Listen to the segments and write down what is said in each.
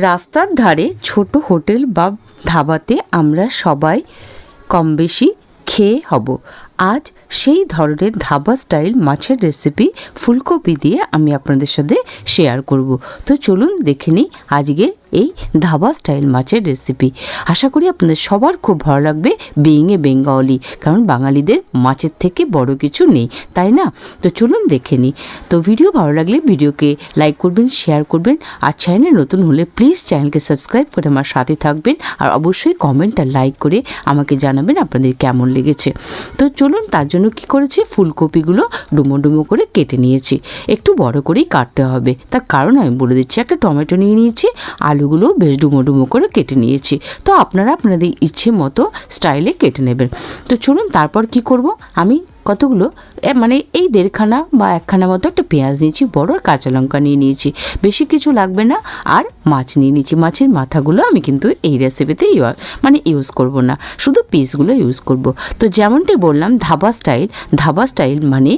রাস্তার ধারে ছোট হোটেল বা ধাবাতে আমরা সবাই কম বেশি খেয়ে হব। আজ সেই ধরনের ধাবা স্টাইল মাছের রেসিপি ফুলকপি দিয়ে আমি আপনাদের সাথে শেয়ার করব। তো চলুন দেখে নিই আজকের এই ধাবা স্টাইল মাছের রেসিপি আশা করি আপনাদের সবার খুব ভালো লাগবে বিইং এ বেঙ্গলি কারণ বাঙালিদের মাছের থেকে বড় কিছু নেই, তাই না? তো চলুন দেখে নিই। তো ভিডিও ভালো লাগলে ভিডিওকে লাইক করবেন শেয়ার করবেন, আর চ্যানেলে নতুন হলে প্লিজ চ্যানেলকে সাবস্ক্রাইব করে আমার সাথে থাকবেন, আর অবশ্যই কমেন্ট আর লাইক করে আমাকে জানাবেন আপনাদের কেমন লেগেছে। তো চলুন তার জন্য কি করেছি? ফুলকপিগুলো ডুমো ডুমো করে কেটে নিয়েছি। একটু বড় করেই কাটতে হবে। তার কারণ আমি বলে দিচ্ছি, একটা টমেটো নিয়ে নিয়েছি আলুগুলো বেশ ডুমো ডুমো করে কেটে নিয়েছি। তো আপনারা আপনাদের ইচ্ছে মতো স্টাইলে কেটে নেবেন। তো চলুন তারপর কি করব? আমি কতগুলো? মানে এই দেড়খানা বা একখানা মতো একটা পেঁয়াজ নিয়েছি, বড় কাঁচা লঙ্কা নিয়ে নিয়েছি। বেশি কিছু লাগবে না, আর মাছ নিয়ে নিয়েছি। মাছের মাথাগুলো আমি কিন্তু এই রেসিপিতে মানে ইউজ করব না। শুধু পিসগুলো ইউজ করব। তো যেমনটি বললাম, ধাবা স্টাইল ধাবা স্টাইল মানে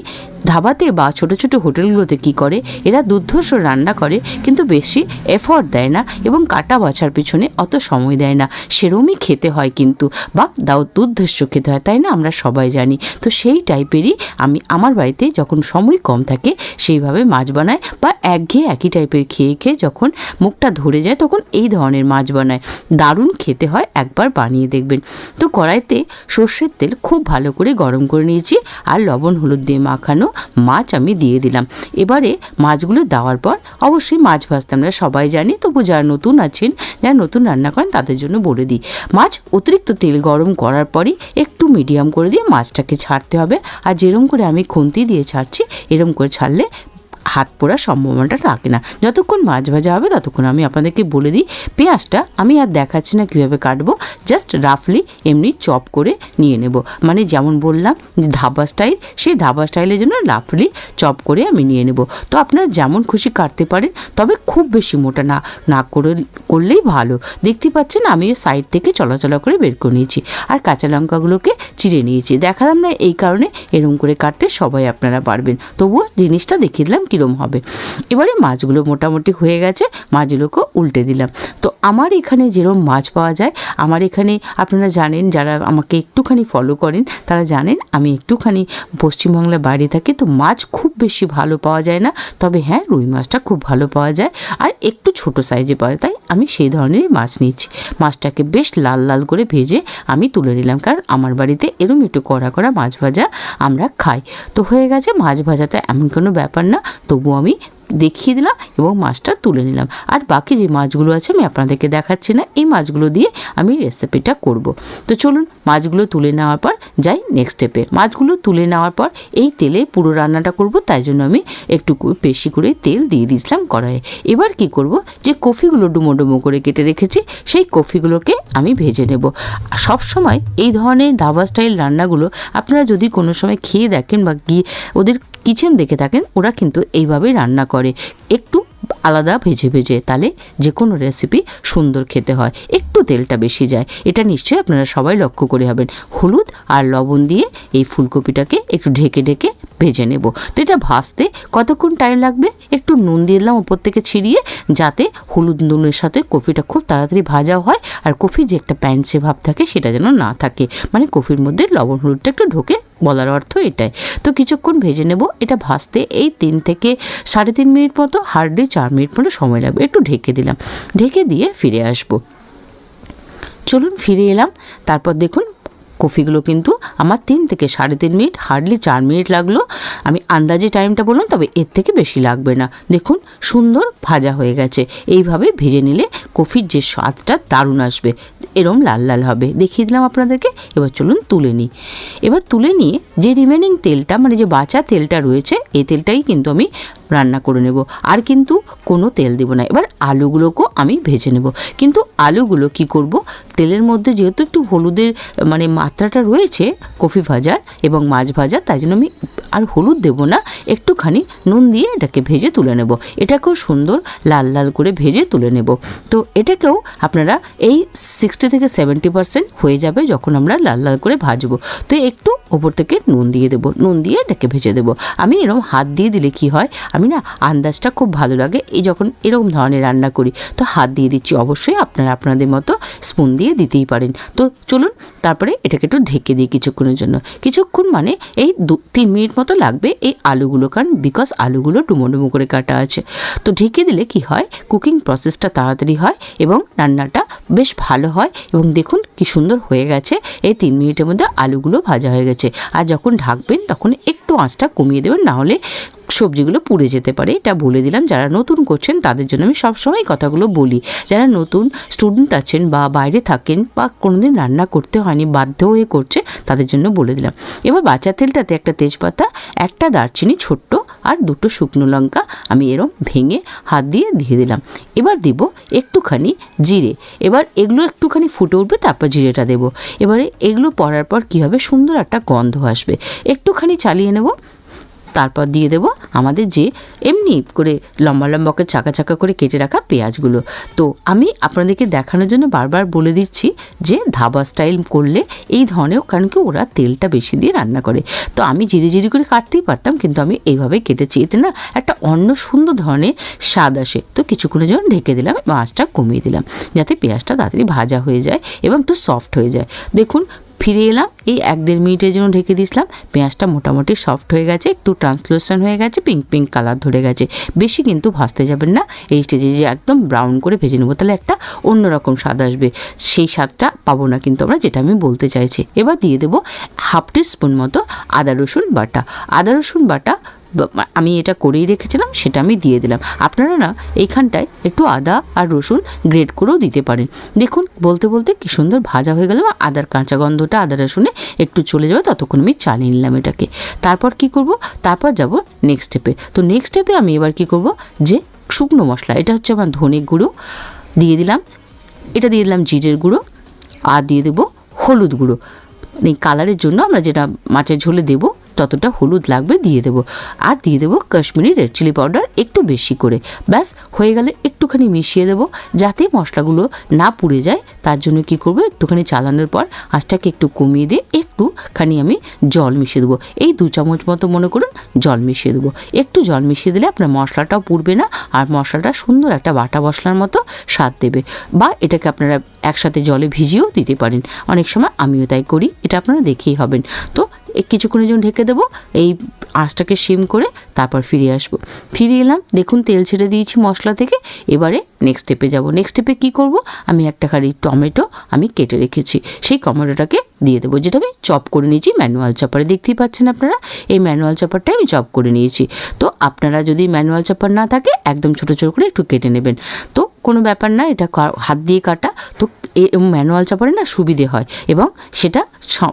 ধাবাতে বা ছোট ছোট হোটেলগুলোতে কি করে? এরা দুর্ধর্ষ রান্না করে, কিন্তু বেশি এফর্ট দেয় না এবং কাটা বাছার পিছনে অত সময় দেয় না। সেরমই খেতে হয় কিন্তু, বা দাও দুর্ধর্ষ খেতে হয়, তাই না? আমরা সবাই জানি। তো সেই টাইপেরই আমি আমার বাড়িতে যখন সময় কম থাকে সেইভাবে মাছ বানাই বা একঘেয়ে একই টাইপের খেয়ে খেয়ে যখন মুখটা ধরে যায় তখন এই ধরনের মাছ বানায় দারুণ খেতে হয়, একবার বানিয়ে দেখবেন। তো কড়াইতে সর্ষের তেল খুব ভালো করে গরম করে নিয়েছি আর লবণ, হলুদ দিয়ে মাখানো মাছ আমি দিয়ে দিলাম। এবারে মাছগুলো দেওয়ার পর অবশ্যই মাছ ভাজতে আমরা সবাই জানি, তবু যারা নতুন আছেন, যারা নতুন রান্না করেন তাদের জন্য বলে দিই। মাছ অতিরিক্ত তেল গরম করার পরই একটু মিডিয়াম করে দিয়ে মাছটাকে ছাড়তে হবে। আর যেরম করে আমি খুন্তি দিয়ে ছাড়ছি এরম করে ছাড়লে হাত পোড়ার সম্ভাবনাটা রাখে না। যতক্ষণ মাছ ভাজা হবে ততক্ষণ আমি আপনাদেরকে বলে দিই, পেঁয়াজটা আমি আর দেখাচ্ছি না কীভাবে কাটবো জাস্ট রাফলি এমনি চপ করে নিয়ে নেব। মানে যেমন বললাম ধাবা স্টাইল সেই ধাবা স্টাইলের জন্য রাফলি চপ করে আমি নিয়ে নেব। তো আপনারা যেমন খুশি কাটতে পারেন, তবে খুব বেশি মোটা না না করে, করলেই ভালো। দেখতে পাচ্ছেন আমি সাইড থেকে চলাচলা করে বের করে নিয়েছি আর কাঁচা লঙ্কাগুলোকে চিড়ে নিয়েছি। দেখালাম না এই কারণে এরম করে কাটতে সবাই আপনারা পারবেন। তবুও জিনিসটা দেখিয়ে দিলাম কীরম হবে? এবারে মাছগুলো মোটামুটি হয়ে গেছে, মাছগুলোকে উল্টে দিলাম। তো আমার এখানে যেরকম মাছ পাওয়া যায়, আমার এখানে আপনারা জানেন, যারা আমাকে একটুখানি ফলো করেন, তারা জানেন আমি একটুখানি পশ্চিমবাংলার বাইরে থাকি, তো মাছ খুব বেশি ভালো পাওয়া যায় না। তবে হ্যাঁ রুই মাছটা খুব ভালো পাওয়া যায়। আর একটু ছোট সাইজে পাওয়া যায়, তাই আমি সেই ধরনেরই মাছ নিচ্ছি। মাছটাকে বেশ লাল লাল করে ভেজে আমি তুলে নিলাম, কারণ আমার বাড়িতে এরম একটু কড়া কড়া মাছ ভাজা আমরা খাই। তো হয়ে গেছে, মাছ ভাজাটা এমন কোনো ব্যাপার না। তবু আমি দেখিয়ে দিলাম এবং মাছটা তুলে নিলাম। আর বাকি যে মাছগুলো আছে, আমি আপনাদেরকে দেখাচ্ছি না। এই মাছগুলো দিয়ে আমি রেসিপিটা করব। তো চলুন মাছগুলো তুলে নেওয়ার পর যাই নেক্সট স্টেপে মাছগুলো তুলে নেওয়ার পর এই তেলে পুরো রান্নাটা করব, তাই জন্য আমি একটু বেশি করে তেল দিয়ে দিয়েছিলাম কড়াইয়ে। এবার কি করব, যে কফিগুলো ডুমো ডুমো করে কেটে রেখেছি, সেই কফিগুলোকে আমি ভেজে নেব। সব সময় এই ধরনের ধাবা স্টাইল রান্নাগুলো আপনারা যদি কোনো সময় খেয়ে দেখেন বা গিয়ে ওদের কিচেন দেখে থাকেন, ওরা কিন্তু এইভাবেই রান্না করে। একটু আলাদা ভেজে ভেজে তাহলে যে কোনো রেসিপি সুন্দর খেতে হয়। একটু তেলটা বেশি যায়। এটা নিশ্চয়ই আপনারা সবাই লক্ষ্য করে হবেন। হলুদ আর লবণ দিয়ে এই ফুলকপিটাকে একটু ঢেকে ঢেকে ভেজে নেব। তো এটা ভাজতে কতক্ষণ টাইম লাগবে? একটু নুন দিয়ে দিলাম উপর থেকে ছিড়িয়ে, যাতে হলুদ নুনের সাথে কফিটা খুব তাড়াতাড়ি ভাজা হয় আর কফির যে একটা প্যান্সে ভাব থাকে সেটা যেন না থাকে। মানে কফির মধ্যে লবণ হলুদটা একটু ঢোকে বলার অর্থ এটাই। তো কিছুক্ষণ ভেজে নেব। এটা ভাজতে এই তিন থেকে সাড়ে তিন মিনিট মতো হার্ডলি চার মতো সময় লাগবে। একটু ঢেকে দিলাম। ঢেকে দিয়ে ফিরে আসব। চলুন ফিরে এলাম। তারপর দেখুন কফিগুলো কিন্তু আমার তিন থেকে সাড়ে তিন মিনিট হার্ডলি চার মিনিট লাগল। আমি আন্দাজে টাইমটা বললাম, তবে এর থেকে বেশি লাগবে না। দেখুন, সুন্দর ভাজা হয়ে গেছে। এইভাবে ভেজে নিলে কফির যে স্বাদটা দারুণ আসবে। এরম লাল লাল হবে। দেখিয়ে দিলাম আপনাদেরকে। এবার চলুন তুলে নিই। এবার তুলে নিয়ে যে রিমেনিং তেলটা মানে যে বাঁচা তেলটা রয়েছে, এই তেলটাই কিন্তু আমি রান্না করে নেব। আর কিন্তু কোনো তেল দেবো না। এবার আলুগুলোকেও আমি ভেজে নেব। কিন্তু আলুগুলো কি করব? তেলের মধ্যে যেহেতু একটু হলুদের মানে মাত্রাটা রয়েছে কফি ভাজার এবং মাছ ভাজার তাই জন্য আমি আর হলুদ দেবো না, একটুখানি নুন দিয়ে এটাকে ভেজে তুলে নেব। এটাকেও সুন্দর লাল লাল করে ভেজে তুলে নেব। তো এটাকেও আপনারা এই সিক্সটি থেকে সেভেন্টি পার্সেন্ট হয়ে যাবে যখন আমরা লাল লাল করে ভাজবো। তো একটু ওপর থেকে নুন দিয়ে দেবো, নুন দিয়ে এটাকে ভেজে দেবো। আমি এরকম হাত দিয়ে দিলে কি হয়, আমি না আন্দাজটা খুব ভালো লাগে, এই যখন এরকম ধরনের রান্না করি, তো হাত দিয়ে দিচ্ছি। অবশ্যই আপনারা, আপনাদের মতো স্পুন দিয়ে দিতেই পারেন। তো চলুন তারপরে এটাকে একটু ঢেকে দিই কিছুক্ষণের জন্য। কিছুক্ষণ মানে এই দু তিন মিনিট মতো লাগবে এই আলুগুলো, কারণ বিকজ আলুগুলো ডুমো করে কাটা আছে। তো ঢেকে দিলে কি হয়? কুকিং প্রসেসটা তাড়াতাড়ি হয় এবং রান্নাটা বেশ ভালো হয় এবং দেখুন কি সুন্দর হয়ে গেছে। এই তিন মিনিটের মধ্যে আলুগুলো ভাজা হয়ে গেছে। আর যখন ঢাকবেন তখন একটু আঁচটা কমিয়ে দেবেন না হলে সবজিগুলো পুড়ে যেতে পারে, এটা বলে দিলাম। যারা নতুন করছেন, তাদের জন্য আমি সবসময় কথাগুলো বলি। যারা নতুন স্টুডেন্ট আছেন বা বাইরে থাকেন বা কোনোদিন রান্না করতে হয়নি, বাধ্য হয়ে করছে, তাদের জন্য বলে দিলাম। এবার বাচ্চা তেলটাতে একটা তেজপাতা, একটা দারচিনি ছোট্ট আর দুটো শুকনো লঙ্কা আমি এরম ভেঙে হাত দিয়ে দিয়ে দিলাম। এবার দিব একটুখানি জিরে। এবার এগুলো একটুখানি ফুটে উঠবে, তারপর জিরেটা দেবো। এবারে এগুলো পরার পর কী হবে সুন্দর একটা গন্ধ আসবে। একটুখানি চালিয়ে নেব। তারপর দিয়ে দেব আমাদের যে এমনি করে লম্বা লম্বা করে চাকা চাকা করে কেটে রাখা পেঁয়াজগুলো। তো আমি আপনাদেরকে দেখানোর জন্য বারবার বলে দিচ্ছি যে ধাবা স্টাইল করলে এই ধরনের কারণ কি ওরা তেলটা বেশি দিয়ে রান্না করে। তো আমি জিরি জিরি করে কাটতেই পারতাম কিন্তু আমি এইভাবে কেটেছি। এতে না একটা অন্য সুন্দর ধরনের স্বাদ আসে। তো কিছুক্ষণের জন্য ঢেকে দিলাম আঁচটা কমিয়ে দিলাম যাতে পেঁয়াজটা তাড়াতাড়ি ভাজা হয়ে যায় এবং একটু সফট হয়ে যায়। দেখুন ফিরে এলাম। এই এক দেড় মিনিটের জন্য ঢেকে দিয়েছিলাম। পেঁয়াজটা মোটামুটি সফট হয়ে গেছে, একটু ট্রান্সলোশন হয়ে গেছে পিঙ্ক পিঙ্ক কালার ধরে গেছে। বেশি কিন্তু ভাসতে যাবেন না। এই স্টেজে যে একদম ব্রাউন করে ভেজে নেব, তাহলে একটা অন্যরকম স্বাদ আসবে। সেই স্বাদটা পাবো না কিন্তু আমরা, যেটা আমি বলতে চাইছি। এবার দিয়ে দেবো হাফ টি স্পুন মতো আদা রসুন বাটা। আদা রসুন বাটা আমি এটা করেই রেখেছিলাম, সেটা আমি দিয়ে দিলাম। আপনারা না এইখানটায় একটু আদা আর রসুন গ্রেড করেও দিতে পারেন। দেখুন, বলতে বলতে কি সুন্দর ভাজা হয়ে গেল, আদার কাঁচা গন্ধটা আদা রসুনে একটু চলে যাবে, ততক্ষণ আমি চালিয়ে নিলাম এটাকে। তারপর কি করব? তারপর যাব নেক্সট স্টেপে তো নেক্সট স্টেপে আমি এবার কি করব? যে শুকনো মশলা, এটা হচ্ছে আমার ধনে গুঁড়ো, দিয়ে দিলাম। এটা দিয়ে দিলাম জিরের গুঁড়ো, আর দিয়ে দেবো হলুদ গুঁড়ো। এই কালারের জন্য আমরা যেটা মাছের ঝোলে দেবো ততটা হলুদ লাগবে দিয়ে দেবো। আর দিয়ে দেবো কাশ্মীরি রেড চিলি পাউডার একটু বেশি করে। ব্যাস, হয়ে গেলে একটুখানি মিশিয়ে দেবো যাতে মশলাগুলো না পুড়ে যায়। তার জন্য কি করব? একটুখানি চালানোর পর আঁচটাকে একটু কমিয়ে দিয়ে একটুখানি আমি জল মিশিয়ে দেবো। এই দু চামচ মতো মনে করুন জল মিশিয়ে দেবো। একটু জল মিশিয়ে দিলে আপনার মশলাটাও পুড়বে না আর মশলাটা সুন্দর একটা বাটা মশলার মতো স্বাদ দেবে। বা এটাকে আপনারা একসাথে জলে ভিজিয়েও দিতে পারেন। অনেক সময় আমিও তাই করি, এটা আপনারা দেখেই হবেন। তো কিছুক্ষণের জন্য ঢেকে দেবো, এই আঁচটাকে সিম করে তারপর ফিরে আসব। ফিরে এলাম, দেখুন তেল ছেড়ে দিয়েছি মশলা থেকে, এবারে নেক্সট স্টেপে যাব। নেক্সট স্টেপে কী করব? আমি একটা খালি টমেটো আমি কেটে রেখেছি, সেই টমেটোটাকে দিয়ে দেবো। যেটা আমি চপ করে নিয়েছি, ম্যানুয়াল চপারে। দেখতেই পাচ্ছেন আপনারা, এই ম্যানুয়াল চপারটাই আমি চপ করে নিয়েছি। তো আপনারা যদি ম্যানুয়াল চপার না থাকে, একদম ছোটো ছোটো করে একটু কেটে নেবেন। তো কোনো ব্যাপার না, এটা হাত দিয়ে কাটা। তো ম্যানুয়াল চপারে না সুবিধে হয় এবং সেটা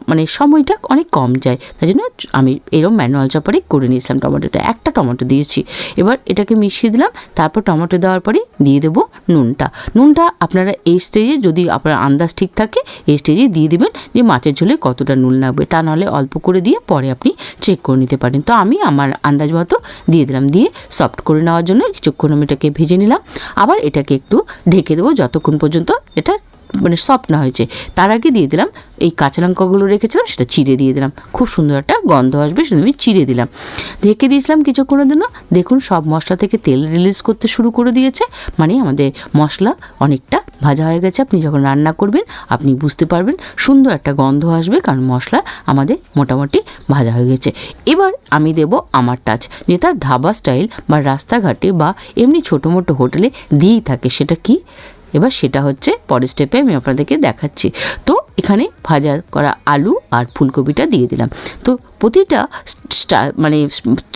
মানে সময়টা অনেক কম যায়। তাই জন্য আমি এরকম ম্যানুয়াল চপারেই করে নিয়েছিলাম টমেটোটা। একটা টমেটো দিয়েছি। এবার এটাকে মিশিয়ে দিলাম। তারপর টমেটো দেওয়ার পরে দিয়ে দেবো নুনটা। নুনটা আপনারা এই স্টেজে যদি আপনার আন্দাজ ঠিক থাকে, এই স্টেজে দিয়ে দেবেন যে মাছের ঝোলে কতটা নুন লাগবে। তা নাহলে অল্প করে দিয়ে পরে আপনি চেক করে নিতে পারেন। তো আমি আমার আন্দাজ মতো দিয়ে দিলাম। দিয়ে সফট করে নেওয়ার জন্য কিছুক্ষণ আমি এটাকে ভেজে নিলাম। আবার এটাকে একটু ঢেকে দেবো যতক্ষণ পর্যন্ত এটা মানে সফট না হয়েছে। তার আগে দিয়ে দিলাম, এই কাঁচা লঙ্কাগুলো রেখেছিলাম, সেটা চিড়ে দিয়ে দিলাম। খুব সুন্দর একটা গন্ধ আসবে সেটা আমি চিড়ে দিলাম। ঢেকে দিয়েছিলাম কিছুক্ষণের জন্য। দেখুন, সব মশলা থেকে তেল রিলিজ করতে শুরু করে দিয়েছে। মানে আমাদের মশলা অনেকটা ভাজা হয়ে গেছে। আপনি যখন রান্না করবেন, আপনি বুঝতে পারবেন, সুন্দর একটা গন্ধ আসবে, কারণ মশলা আমাদের মোটামুটি ভাজা হয়ে গেছে। এবার আমি দেব আমার টাচ যেটা ধাবা স্টাইল বা রাস্তাঘাটে বা এমনি ছোটো মোটো হোটেলে দিয়েই থাকে। সেটা কি? এবার সেটা হচ্ছে পরের স্টেপে আমি আপনাদেরকে দেখাচ্ছি। তো এখানে ভাজা করা আলু আর ফুলকপিটা দিয়ে দিলাম। তো প্রতিটা মানে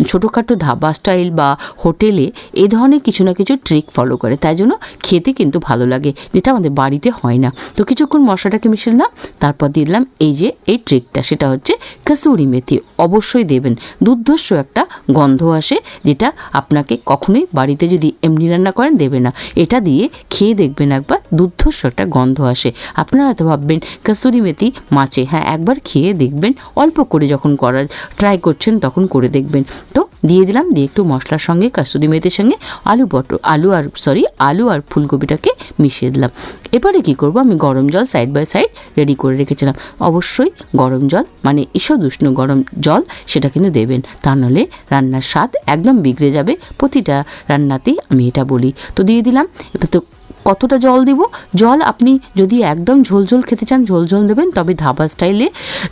ছোটোখাটো ধাবা স্টাইল বা হোটেলে এ ধরনের কিছু না কিছু ট্রিক ফলো করে, তাই জন্য খেতে কিন্তু ভালো লাগে, যেটা আমাদের বাড়িতে হয় না। তো কিছুক্ষণ মশলাটাকে মিশিয়ে দিলাম তারপর দিয়ে দিলাম এই যে এই ট্রিকটা, সেটা হচ্ছে কাসুরি মেথি। অবশ্যই দেবেন, দুর্ধর্ষ একটা গন্ধ আসে, যেটা আপনাকে কখনোই বাড়িতে যদি এমনি রান্না করেন দেবে না। এটা দিয়ে খেয়ে দেখবেন একবার দুর্ধর্ষ একটা গন্ধ আসে। আপনারা হয়তো ভাববেন কাসুরি মেথি মাছে। হ্যাঁ একবার খেয়ে দেখবেন, অল্প করে যখন করার ট্রাই করছেন তখন করে দেখবেন। তো দিয়ে দিলাম, দিয়ে একটু মশলার সঙ্গে কাসুরি মেথির সঙ্গে আলু পটল আলু আর সরি আলু আর ফুলকপিটাকে মিশিয়ে দিলাম। এবারে কি করব, আমি গরম জল সাইড বাই সাইড রেডি করে রেখেছিলাম। অবশ্যই গরম জল মানে ঈষদ উষ্ণ গরম জল, সেটা কিন্তু দেবেন। তা নাহলে রান্নার স্বাদ একদম বিগড়ে যাবে। প্রতিটা রান্নাতেই আমি এটা বলি। তো দিয়ে দিলাম, এবার তো কতটা জল দিব? জল আপনি যদি একদম ঝোল ঝোল খেতে চান, ঝোল ঝোল দেবেন, তবে ধাবা স্টাইলে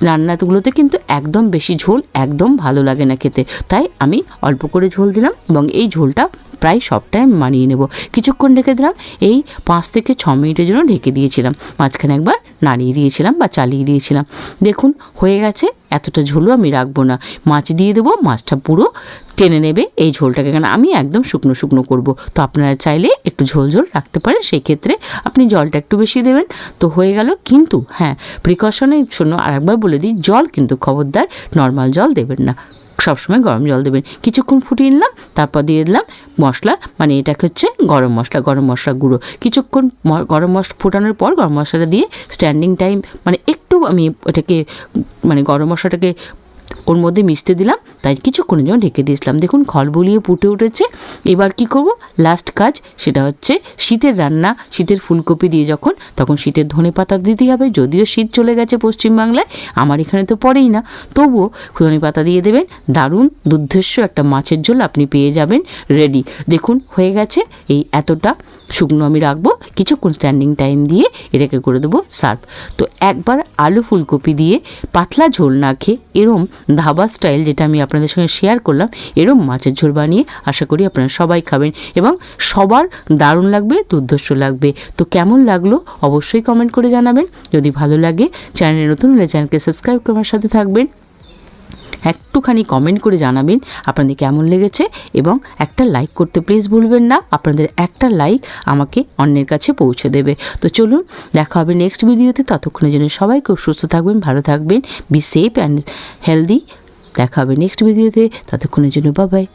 রান্নাগুলোতে কিন্তু একদম বেশি ঝোল একদম ভালো লাগে না খেতে। তাই আমি অল্প করে ঝোল দিলাম এবং এই ঝোলটা প্রায় সবটাই আমি মানিয়ে নেব। কিছুক্ষণ রেখে দিলাম, এই পাঁচ থেকে ছ মিনিটের জন্য ঢেকে দিয়েছিলাম। মাঝখানে একবার নাড়িয়ে দিয়েছিলাম বা চালিয়ে দিয়েছিলাম। দেখুন, হয়ে গেছে, এতটা ঝোলও আমি রাখব না। মাছ দিয়ে দেবো, মাছটা পুরো টেনে নেবে এই ঝোলটাকে। কারণ আমি একদম শুকনো শুকনো করব। তো আপনারা চাইলে একটু ঝোল ঝোল রাখতে পারেন। সেই ক্ষেত্রে আপনি জলটা একটু বেশি দেবেন। তো হয়ে গেল কিন্তু হ্যাঁ প্রিকশনের জন্য আরেকবার বলে দিই, জল কিন্তু খবরদার নর্মাল জল দেবেন না। সবসময় গরম জল দেবেন। কিছুক্ষণ ফুটিয়ে নিলাম, তারপর দিয়ে দিলাম মশলা। মানে এটাকে হচ্ছে গরম মশলা গরম মশলা গুঁড়ো। কিছুক্ষণ গরম মশলা ফোটানোর পর গরম মশলাটা দিয়ে স্ট্যান্ডিং টাইম মানে একটু আমি ওটাকে মানে গরম মশলাটাকে ওর মধ্যে মিশতে দিলাম, তাই কিছুক্ষণের জন্য ঢেকে দিয়েছিলাম। দেখুন খলবলিয়ে ফুটে উঠেছে। এবার কি করব? লাস্ট কাজ, সেটা হচ্ছে শীতের রান্না, শীতের ফুলকপি দিয়ে যখন, তখন শীতের ধনে পাতা দিতেই হবে, যদিও শীত চলে গেছে পশ্চিমবাংলায়, আমার এখানে তো পড়েই না। তবুও ধনে পাতা দিয়ে দেবেন, দারুণ দুর্ধর্ষ একটা মাছের ঝোল আপনি পেয়ে যাবেন রেডি দেখুন, হয়ে গেছে, এই এতটা শুকনো আমি রাখব, কিছুক্ষণ স্ট্যান্ডিং টাইম দিয়ে এটাকে করে দেবো সার্ভ তো একবার আলু ফুলকপি দিয়ে পাতলা ঝোল না খেয়ে এরম ধাবা স্টাইল যেটা আমি আপনাদের সঙ্গে শেয়ার করলাম এরম মাছের ঝোল বানিয়ে আশা করি আপনারা সবাই খাবেন এবং সবার দারুণ লাগবে, দুর্ধর্ষ লাগবে। তো কেমন লাগল অবশ্যই কমেন্ট করে জানাবেন। যদি ভালো লাগে চ্যানেলে নতুন হলে চ্যানেলকে সাবস্ক্রাইব করার সাথে থাকবেন। একটুখানি কমেন্ট করে জানাবেন আপনাদের কেমন লেগেছে এবং একটা লাইক করতে প্লিজ ভুলবেন না, আপনাদের একটা লাইক আমাকে অন্যের কাছে পৌঁছে দেবে। তো চলুন, দেখা হবে নেক্সট ভিডিওতে ততক্ষণের জন্য সবাই খুব সুস্থ থাকবেন, ভালো থাকবেন বি সেফ অ্যান্ড হেলদি দেখা হবে নেক্সট ভিডিওতে ততক্ষণের জন্য বাবাই